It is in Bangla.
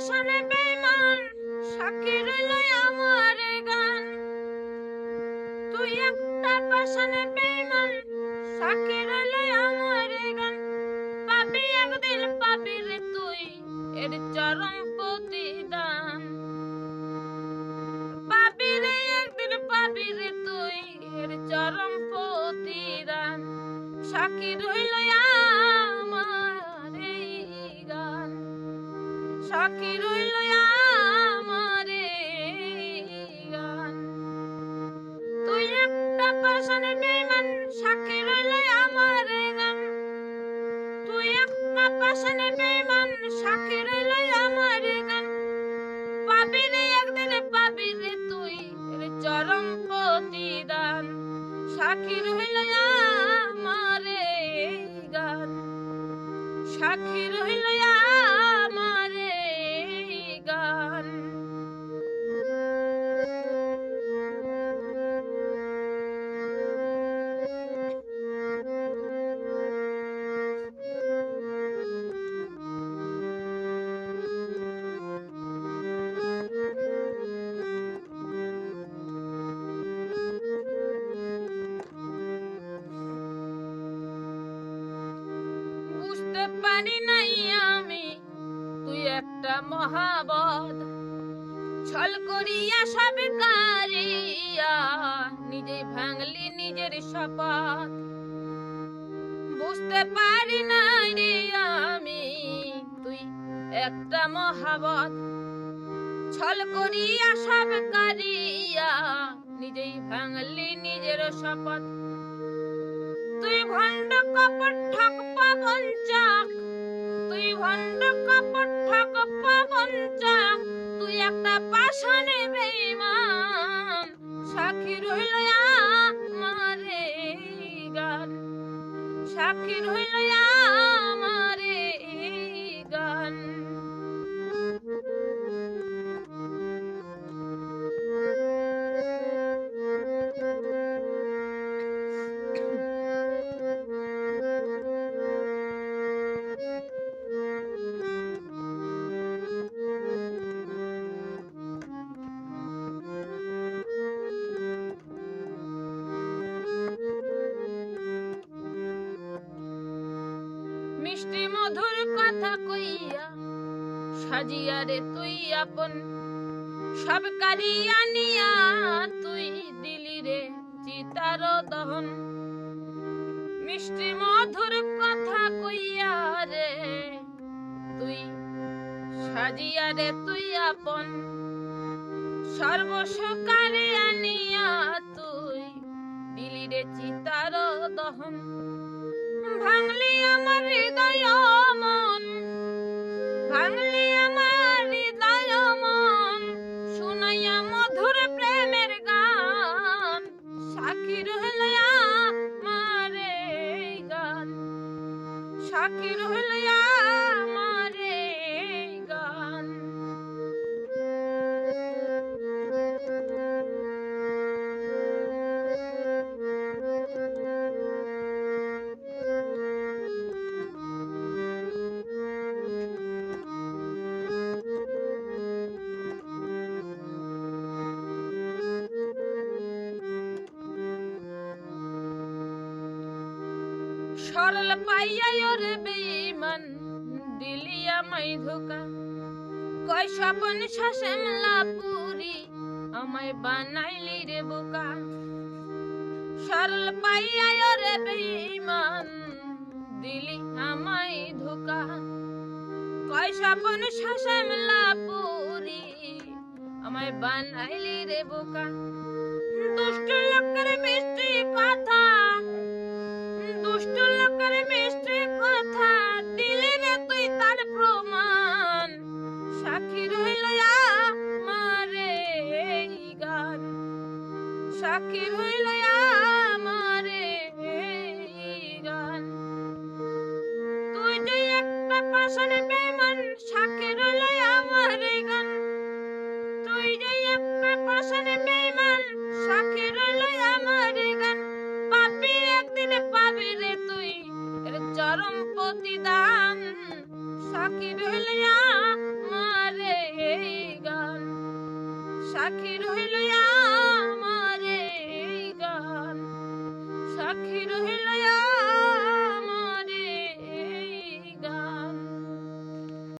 পাশানে বেমান সাক্ষী রইল আমার গান। তুই একটা পাশানে বেমান সাক্ষী রইল আমার গান। পাবি একদিন পাবি রে তুই, এর চরম প্রতিদান। সাক্ষী রইল আমার তুই একটা পাশানে বেমান সাক্ষী রইল আমার গান। তুই একটা পাশানে বেমান সাক্ষী রইল আমার গান। পাবি রে একদিন, পাবি রে তুই চরম প্রতিদান। সাক্ষী রইল আমার গান। সাক্ষী রইল বুঝতে পারি নাই আমি, তুই একটা মহাবদ ছল করিয়া সব কারিয়া নিজে ভাঙলি নিজের শপথ। বুঝতে পারি নাই রে আমি, তুই একটা মহাবত ছল করিয়া সব কারিয়া, নিজেই ভাঙলি নিজের শপথ। তুই ভণ্ড কপট ঠক পাবন চাক। তুই ভণ্ড কপট ঠক পাবন চাক। তুই একটা পাশানে বেঈমান। সাক্ষী রইল আমারে গান। সাক্ষী রইল কথা কইয়া সাজিয়া রে তুই আপন। সব নিয়া তুই দিলি রে চিতার দহন। মিষ্টি মধুর কথা কইয়া রে তুই সাজিয়া রে তুই আপন। সর্বসকারে আনিয়া তুই দিলি রে চিতার দহন। ভাঙলি আমার হৃদয় সাক্ষী রইল সরল পাইয়া ওরে বেঈমান, দিলি আমায় ধোকা। কয় স্বপন শাসেমলা পুরি আমায় বানাইলি রে বোকা। সরল পাইয়া ওরে বেঈমান, দিলি আমায় ধোকা। কয় স্বপন শাসেমলা পুরি আমায় বানাইলি রে বোকা। দুষ্ট লোকের মিষ্টি কথা সাক্ষী রইল আমারে গান। তুই যে একটা পাশানে বেমান সাক্ষী রইল আমার গান। তুই যে একটা পাশানে বেমান সাক্ষী রইল আমার গান। পাবি একদিন পাবি রে তুই, এর চরম প্রতিদান। সাক্ষী রইল আমারে গান। সাক্ষী রইল আমার